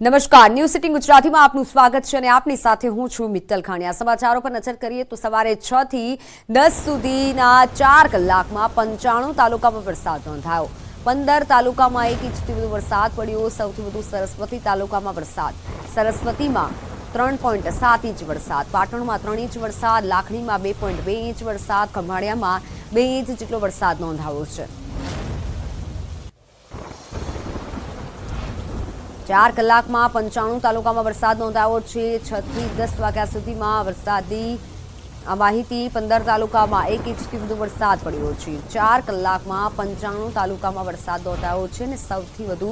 નમસ્કાર. News city ગુજરાતીમાં આપનું સ્વાગત છે અને આપની સાથે હું છું મિત્તલ ખાણિયા સમાચારો પર નજર કરીએ તો સવારે છ થી દસ સુધીના ચાર કલાકમાં પંચાણું તાલુકામાં વરસાદ નોંધાયો. પંદર તાલુકામાં એક ઇંચથી વધુ વરસાદ પડ્યો. સૌથી વધુ સરસ્વતી તાલુકામાં વરસાદ. સરસ્વતીમાં ત્રણ પોઈન્ટ સાત ઇંચ વરસાદ. પાટણમાં ત્રણ ઇંચ વરસાદ. લાખણીમાં બે પોઈન્ટ બે ઇંચ વરસાદ. ખંભાળિયામાં બે ઇંચ જેટલો વરસાદ નોંધાયો છે. ચાર કલાકમાં પંચાણું તાલુકામાં વરસાદ નોંધાયો છે. છ થી દસ વાગ્યા સુધીમાં વરસાદી માહિતી પંદર તાલુકામાં એક ઇંચથી વધુ વરસાદ પડ્યો છે. ચાર કલાકમાં પંચાણું તાલુકામાં વરસાદ નોંધાયો છે અને સૌથી વધુ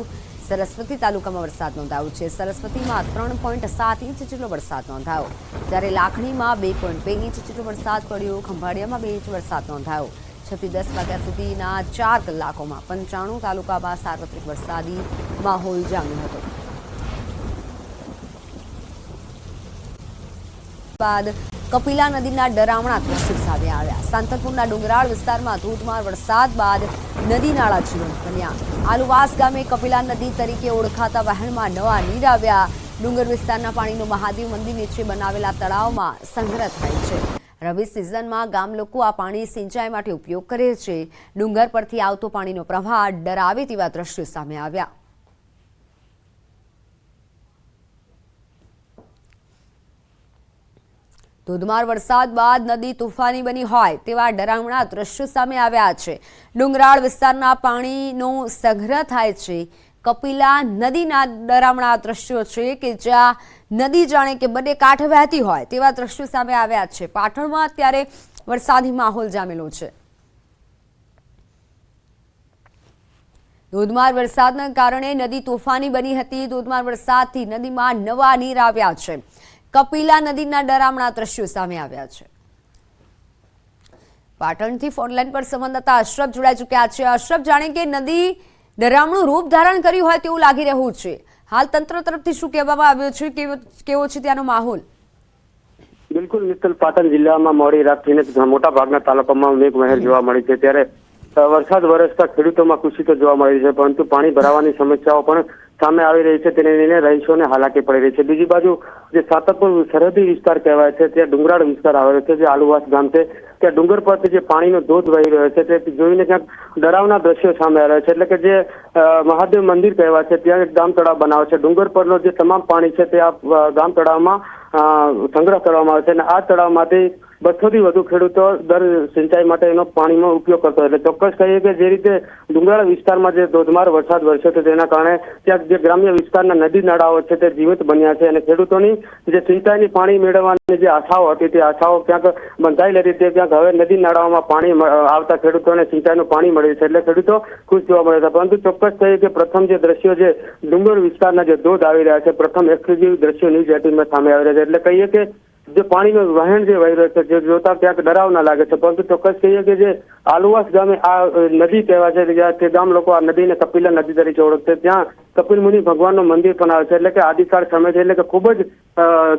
સરસ્વતી તાલુકામાં વરસાદ નોંધાયો છે. સરસ્વતીમાં ત્રણ પોઈન્ટ સાત ઇંચ જેટલો વરસાદ નોંધાયો. જ્યારે લાખણીમાં બે પોઈન્ટ બે ઇંચ જેટલો વરસાદ પડ્યો. ખંભાળિયામાં બે ઇંચ વરસાદ નોંધાયો. છ થી દસ વાગ્યા સુધીના ચાર કલાકોમાં પંચાણું તાલુકામાં સાર્વત્રિક વરસાદી માહોલ જામ્યો હતો. બાદ કપિલા નદીના ડરામણા દ્રશ્યો સામે આવ્યા. સાંતલપુરના ડુંગરાળ વિસ્તારમાં ધોધમાર વરસાદ બાદ નદી નાળા જીવંત બન્યા. આલુવાસ ગામે કપિલા નદી તરીકે ઓળખાતા વહેણમાં નવા નીર આવ્યા. ડુંગર વિસ્તારના પાણીનો મહાદેવ મંદિર નીચે બનાવેલા તળાવમાં સંગ્રહ થાય છે. રવિ સિઝનમાં ગામ લોકો આ પાણી સિંચાઈ માટે ઉપયોગ કરે છે. ડુંગર પરથી આવતો પાણીનો પ્રવાહ ડરાવે તેવા દ્રશ્યો સામે આવ્યા. ધોધમાર વરસાદ બાદ નદી તુફાની બની હોય તેવા ડરામણા દ્રશ્યો સામે આવ્યા છે. ડુંગરાળ વિસ્તારના પાણીનો સંગ્રહ થાય છે. કપિલા નદીના ડરામણા દ્રશ્યો છે કે જ્યાં નદી જાણે કે બંને કાંઠે વહેતી હોય તેવા દ્રશ્યો સામે આવ્યા છે. પાટણમાં અત્યારે વરસાદી માહોલ જામેલો છે. ધોધમાર વરસાદના કારણે નદી તોફાની બની હતી. ધોધમાર વરસાદથી નદીમાં નવા નીર આવ્યા છે. કપિલા નદીના ડરામણા દ્રશ્યો સામે આવ્યા છે. પાટણથી ફોનલાઈન પર સંવાદદાતા અશરફ જોડાઈ ચૂક્યા છે. અશરફ, જાણે કે નદી ડરામણું રૂપ ધારણ કર્યું હોય તેવું લાગી રહ્યું છે. હાલ તંત્ર તરફથી શું કહેવામાં આવ્યું છે? કેવો છે ત્યાંનો માહોલ? બિલકુલ, મિત્તલ પાટણ જિલ્લામાં મોડી રાતથી મોટા ભાગના તાલુકામાં મેઘમહેર જોવા મળી છે. ત્યારે વરસાદ વરસતા ખેડૂતોમાં ખુશી તો જોવા મળી છે, પરંતુ પાણી ભરાવાની સમસ્યાઓ પણ સામે આવી રહી છે, તેને લઈને રહીશોને હાલાકી પડી રહી છે. બીજી બાજુ જે સાતરપુર સરહદી વિસ્તાર કહેવાય છે, ત્યાં ડુંગરાળ વિસ્તાર આવેલો છે, જે આલુવાસ ગામ છે. ત્યાં ડુંગર પરથી જે પાણીનો ધોધ વહી રહ્યો છે, તે જોઈને ક્યાંક ડરાવના દ્રશ્યો સામે આવ્યા છે. એટલે કે જે મહાદેવ મંદિર કહેવાય છે, ત્યાં એક ગામ તળાવ બનાવે છે. ડુંગર પરનો જે તમામ પાણી છે, તે આ ગામ તળાવમાં સંગ્રહ કરવામાં આવે છે. અને આ તળાવમાંથી બસોથી વધુ ખેડૂતો દર સિંચાઈ માટે એનો પાણીનો ઉપયોગ કરતો એટલે ચોક્કસ કહીએ કે જે રીતે ડુંગરાળ વિસ્તારમાં જે ધોધમાર વરસાદ વરસ્યો છે તેના કારણે ત્યાં જે ગ્રામ્ય વિસ્તારના નદી નાળાઓ છે તે જીવિત બન્યા છે અને ખેડૂતોની જે સિંચાઈની પાણી મેળવવાની જે આશાઓ હતી તે આશાઓ ક્યાંક બંધાઈ હતી તે ક્યાંક હવે નદી નાળાઓમાં પાણી આવતા ખેડૂતોને સિંચાઈનું પાણી મળ્યું છે. એટલે ખેડૂતો ખુશ જોવા મળે છે. પરંતુ ચોક્કસ કહીએ કે પ્રથમ જે દ્રશ્યો જે ડુંગર વિસ્તારના જે ધોધ આવી રહ્યા છે, પ્રથમ એક્સક્લુઝિવ દ્રશ્યો ન્યૂઝ એટીનમાં સામે આવી રહ્યા છે. એટલે કહીએ કે જે પાણીનો વહેણ જે વહી રહ્યો છે, જે જોતા ક્યાંક ડરાવના લાગે છે, પરંતુ ચોક્કસ કહીએ કે જે આલુવાસ ગામે આ નદી કહેવાય છે તે ગામ લોકો આ નદીને કપિલા નદી તરીકે ઓળખે છે, ત્યાં કપિલ મુનિ ભગવાનનું મંદિર પણ આવે છે, એટલે કે આદિકાળ છે, એટલે કે ખૂબ જ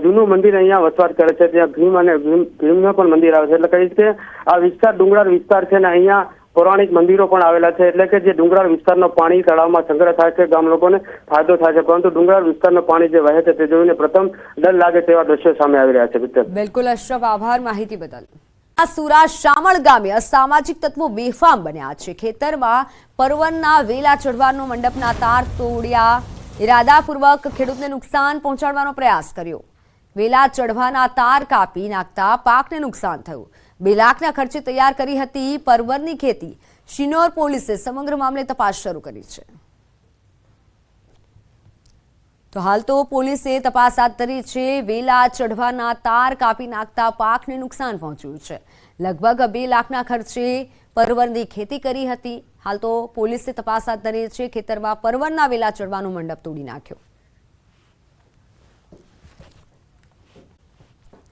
જૂનું મંદિર અહીંયા વસવાટ કરે છે, ત્યાં ભીમ અને ભીમ, ભીમનું પણ મંદિર આવે છે, એટલે કહીશ કે આ વિસ્તાર ડુંગરાળ વિસ્તાર છે ને અહીંયા પૌરાણિક મંદિરો પણ આવેલા છે. એટલે કે જે ડુંગરાળ વિસ્તારનો પાણી તળાવમાં સંગ્રહ થાય છે, ગામ લોકોને ફાયદો થાય છે. પરંતુ ડુંગરાળ વિસ્તારનો પાણી જે વહે છે, તે જોઈને પ્રથમ ડર લાગે તેવા દ્રશ્યો સામે આવી રહ્યા છે, મિત્ર. બિલકુલ, અશરફ, આભાર માહિતી બદલ. સુરા શામળ ગામે અસામાજિક તત્વો બેફામ બન્યા છે. ખેતરમાં પરવનના વેલા ચઢવાનો મંડપના તાર તોડ્યા. ઇરાદાપૂર્વક ખેડૂતને નુકસાન પહોંચાડવાનો પ્રયાસ કર્યો. વેલા ચઢવાના તાર કાપી નાખતા પાકને નુકસાન થયું. બે લાખના ખર્ચે તૈયાર કરી હતી પરવરની ખેતી. શિનોર પોલીસે સમગ્ર મામલે તપાસ શરૂ કરી છે. તો હાલ તો પોલીસે તપાસ હાથ ધરી છે. વેલા ચઢવાના તાર કાપી નાખતા પાકને નુકસાન પહોંચ્યું છે. લગભગ બે લાખના ખર્ચે પરવરની ખેતી કરી હતી. હાલ તો પોલીસે તપાસ હાથ ધરી છે. ખેતરમાં પરવરના વેલા ચડવાનો મંડપ તોડી નાખ્યો.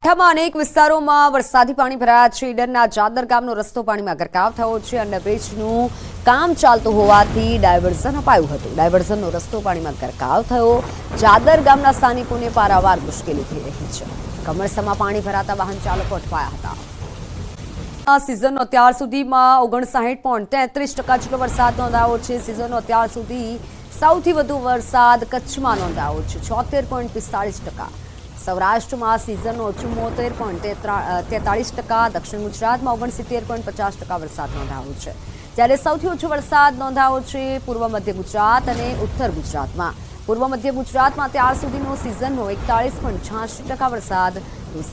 જિલ્લામાં અનેક વિસ્તારોમાં વરસાદી પાણી ભરાયા છે. ઈડરના જાદર ગામનો રસ્તો પાણીમાં ગરકાવ થયો છે અંડરબ્રિજનું કામ ચાલતું હોવાથી ડાયવર્ઝન અપાયું હતું. ડાયવર્ઝનનો રસ્તો પાણીમાં ગરકાવ થયો. જાદર ગામના સ્થાનિકોને પારાવાર મુશ્કેલી થઈ રહી છે. કમરસામાં પાણી ભરાતા વાહન ચાલકો અટવાયા હતા. સિઝનનો અત્યાર સુધીમાં ઓગણસાઠ પોઈન્ટ તેત્રીસ ટકા જેટલો વરસાદ નોંધાયો છે. સિઝનનો અત્યાર સુધી સૌથી વધુ વરસાદ કચ્છમાં નોંધાયો છે. છોતેર પોઈન્ટ પિસ્તાળીસ ટકા. સૌરાષ્ટ્રમાં સિઝનનો ચુમ્મોતેર પોઈન્ટ તેતાળીસ ટકા, દક્ષિણ ગુજરાતમાં ઓગણસિત્તેર પોઈન્ટ પચાસ ટકા વરસાદ નોંધાયો છે. જ્યારે સૌથી ઓછો વરસાદ નોંધાયો છે પૂર્વ મધ્ય ગુજરાત અને ઉત્તર ગુજરાતમાં. પૂર્વ મધ્ય ગુજરાતમાં ત્યાર સુધીનો સિઝનનો એકતાળીસ પોઈન્ટ છ્યાસી ટકા વરસાદ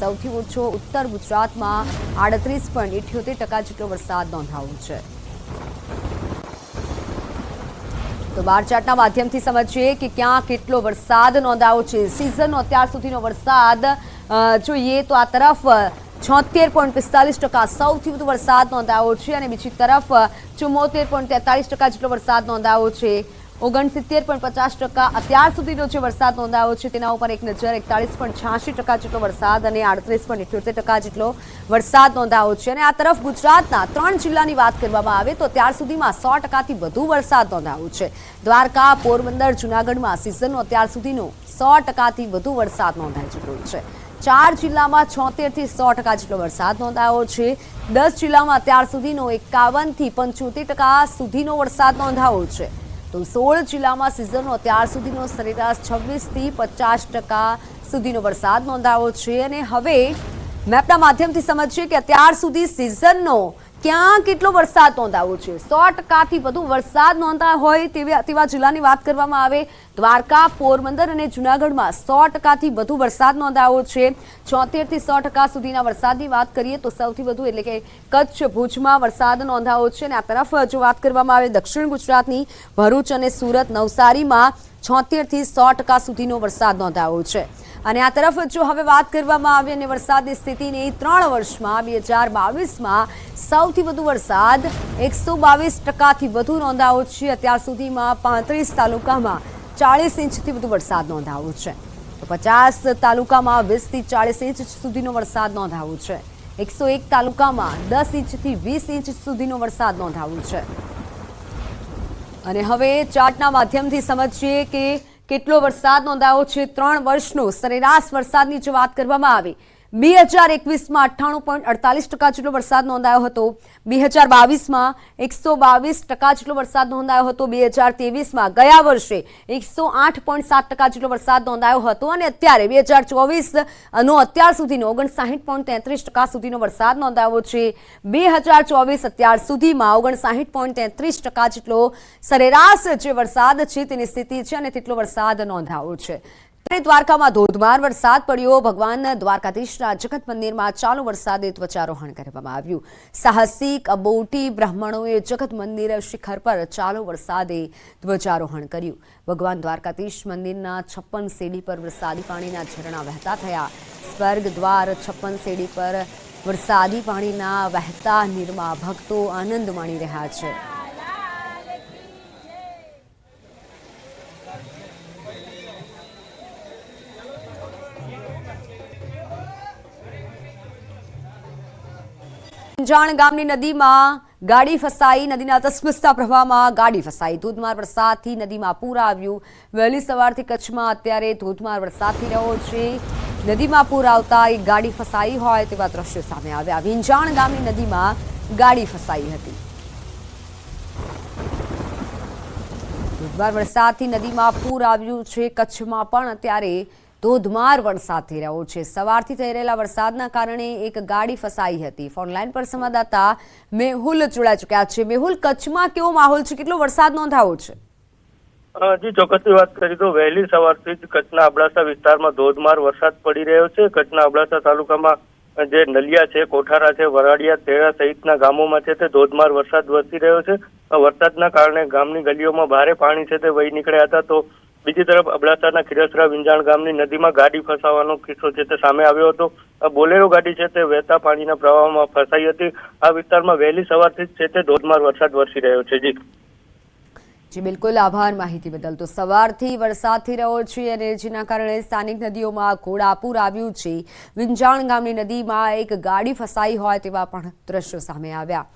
સૌથી ઓછો ઉત્તર ગુજરાતમાં આડત્રીસ પોઈન્ટ ઇઠ્યોતેર ટકા જેટલો વરસાદ નોંધાયો છે. તો બાર ચાર્ટના માધ્યમથી સમજીએ કે ક્યાં કેટલો વરસાદ નોંધાયો છે. સિઝનનો અત્યાર સુધીનો વરસાદ જોઈએ તો આ તરફ છોતેર પોઈન્ટ પિસ્તાલીસ ટકા સૌથી વધુ વરસાદ નોંધાયો છે અને બીજી તરફ ચુમ્મોતેર પોઈન્ટ તેતાલીસ ટકા જેટલો વરસાદ નોંધાયો છે. ઓગણસિત્તેર પણ પચાસ ટકા. અત્યાર સુધીનો જે વરસાદ નોંધાયો છે, તેના ઉપર એક નજર એકતાળીસ પણ છ્યાસી ટકા જેટલો વરસાદ અને આડત્રીસ પણ ઇઠ્યોતેર ટકા જેટલો વરસાદ નોંધાયો છે. અને આ તરફ ગુજરાતના ત્રણ જિલ્લાની વાત કરવામાં આવે તો ત્યાર સુધીમાં સો ટકાથી વધુ વરસાદ નોંધાયો છે. દ્વારકા, પોરબંદર, જુનાગઢમાં સિઝનનો અત્યાર સુધીનો સો ટકાથી વધુ વરસાદ નોંધાઈ ચૂક્યો છે. ચાર જિલ્લામાં છોતેરથી સો ટકા જેટલો વરસાદ નોંધાયો છે. દસ જિલ્લામાં અત્યાર સુધીનો એકાવનથી પંચોતેર ટકા સુધીનો વરસાદ નોંધાયો છે. તો સોળ જિલ્લામાં સિઝનનો અત્યાર સુધીનો સરેરાશ છવ્વીસથી પચાસ ટકા સુધીનો વરસાદ નોંધાયો છે. અને હવે મેપના માધ્યમથી સમજીએ કે અત્યાર સુધી સિઝનનો ક્યાં કેટલો વરસાદ નોંધાયો છે? સો ટકાથી વધુ વરસાદ નોંધાયો હોય તેવા તેવા જિલ્લાની વાત કરવામાં આવે. દ્વારકા, પોરબંદર અને જુનાગઢમાં સો ટકાથી વધુ વરસાદ નોંધાયો છે. ચોતેરથી સો ટકા સુધીના વરસાદની વાત કરીએ તો સૌથી વધુ એટલે કે કચ્છ, ભુજમાં વરસાદ નોંધાયો છે. અને આ તરફ જો વાત કરવામાં આવે દક્ષિણ ગુજરાતની, ભરૂચ અને સુરત, નવસારીમાં છોતેરથી સો ટકા સુધીનો વરસાદ નોંધાયો છે. અને આ તરફ જો હવે વાત કરવામાં આવે અને વરસાદની સ્થિતિની ત્રણ વર્ષમાં, બે હજાર બાવીસમાં સૌથી વધુ વરસાદ એકસો બાવીસ ટકાથી વધુ નોંધાયો છે. અત્યાર સુધીમાં પાંત્રીસ તાલુકામાં ચાળીસ ઇંચથી વધુ વરસાદ નોંધાયો છે. તો પચાસ તાલુકામાં વીસથી ચાળીસ ઇંચ સુધીનો વરસાદ નોંધાયો છે. એકસો એક તાલુકામાં દસ ઇંચથી વીસ ઇંચ સુધીનો વરસાદ નોંધાયો છે. અને હવે ચાર્ટના માધ્યમથી સમજીએ કે કેટલો વરસાદ નોંધાયો છે. ત્રણ વર્ષનો સરેરાશ વરસાદની જો વાત કરવામાં આવે. બે હજાર એકવીસમાં અઠ્ઠાણું પોઈન્ટ અડતાલીસ ટકા જેટલો વરસાદ નોંધાયો હતો. બે હજાર બાવીસમાં એકસો બાવીસ ટકા જેટલો વરસાદ નોંધાયો હતો. બે હજાર ત્રેવીસમાં ગયા વર્ષે એકસો આઠ પોઈન્ટ સાત ટકા જેટલો વરસાદ નોંધાયો હતો અને અત્યારે બે હજાર ચોવીસ નો અત્યાર સુધીનો ઓગણસાઠ પોઈન્ટ તેત્રીસ ટકા સુધીનો વરસાદ નોંધાયો છે. બે હજાર ચોવીસ અત્યાર સુધીમાં ઓગણસાઠ પોઈન્ટ તેત્રીસ ટકા જેટલો સરેરાશ જે વરસાદ છે તેની સ્થિતિ છે અને તેટલો વરસાદ નોંધાયો છે. દ્વારકામાં ધોધમાર વરસાદ પડ્યો. ભગવાન દ્વારકાધીશના જગત મંદિરમાં ચાલુ વરસાદે ધ્વજારોહણ કરવામાં આવ્યું. સાહસિક, અબોટી બ્રાહ્મણોએ જગત મંદિર શિખર પર ચાલુ વરસાદે ધ્વજારોહણ કર્યું. ભગવાન દ્વારકાધીશ મંદિરના છપ્પન શેડી પર વરસાદી પાણીના ઝરણા વહેતા થયા. સ્વર્ગ દ્વાર છપ્પન શેડી પર વરસાદી પાણીના વહેતા નીરમાં ભક્તો આનંદ માણી રહ્યા છે. જાણ ગામની નદીમાં ગાડી ફસાઈ, નદીના તસબસતા પ્રવાહમાં ગાડી ફસાઈ. ધોધમાર વરસાદથી નદીમાં પૂર આવ્યું. વહેલી સવારથી કચ્છમાં અત્યારે ધોધમાર વરસાદ થઈ રહ્યો છે. નદીમાં પૂર આવતા એક ગાડી ફસાઈ હોય તેવા દ્રશ્યો સામે આવ્યા. વિંજાણ ગામની નદીમાં ગાડી ફસાઈ હતી. ધોધમાર વરસાદથી નદીમાં પૂર આવ્યું છે. કચ્છમાં પણ અત્યારે ધોધમાર વરસાદ થઈ રહ્યો છે. સવારથી થઈ રહેલા વરસાદના કારણે એક ગાડી ફસાઈ હતી. ફોનલાઈન પર સંવાદદાતા મેહુલ જોડાઈ ચુક્યા છે. મેહુલ, કચ્છમાં કેવો માહોલ છે? કેટલો વરસાદ નોંધાયો છે? જી ચોક્કસની વાત કરી તો વહેલી સવારથી જ કચ્છના અબડાસા વિસ્તારમાં ધોધમાર વરસાદ પડી રહ્યો છે. કચ્છના અબડાસા તાલુકામાં જે નલિયા છે, કોઠારા છે, વરાડિયા તેરા સહિતના ગામોમાં છે તે ધોધમાર વરસાદ વરસી રહ્યો છે. વરસાદના કારણે ગામની ગલીઓમાં ભારે પાણી છે તે વહી નીકળ્યા હતા. તો બીજી તરફ અબડાસાના ખીરસરા વિંજાણ ગામની નદીમાં ગાડી ફસાવાનો કિસ્સો છે તે સામે આવ્યો હતો. બોલેરો ગાડી છે તે વહેતા પાણીના પ્રવાહમાં ફસાઈ હતી. આ વિસ્તારમાં વહેલી સવારથી જ છે તે ધોધમાર વરસાદ વરસી રહ્યો છે જી. જી, બિલકુલ. આભાર માહિતી બદલ. તો સવારથી વરસાદ થઈ રહ્યો છે અને જેના કારણે સ્થાનિક નદીઓમાં ઘોડાપૂર આવ્યું છે. વિંજાણ ગામની નદીમાં એક ગાડી ફસાઈ હોય તેવા પણ દ્રશ્યો સામે આવ્યા.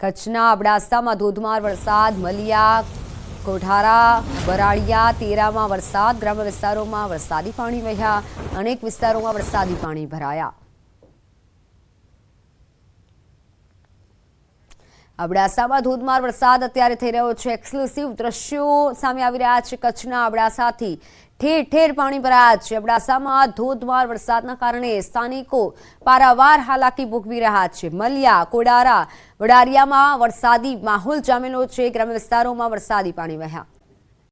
કચ્છના અબડાસામાં ધોધમાર વરસાદ, મલિયા કોઠારા બરાળિયા, તેરામાં વરસાદ, ગ્રામ્ય વિસ્તારોમાં વરસાદી પાણી વહ્યા, અનેક વિસ્તારોમાં વરસાદી પાણી ભરાયા. અબડાસામાં ધોધમાર વરસાદ અત્યારે થઈ રહ્યો છે. એક્સક્લુસિવ દ્રશ્યો સામે આવી રહ્યા છે. કચ્છના અબડાસાથી ઠેર ઠેર પાણી ભરાયા છે. અબડાસામાં ધોધમાર વરસાદના કારણે સ્થાનિકો પારાવાર હાલાકી ભોગવી રહ્યા છે. મલિયા, કોડારા, વડારિયામાં વરસાદી માહોલ જામેલો છે. ગ્રામ્ય વિસ્તારોમાં વરસાદી પાણી વહ્યા.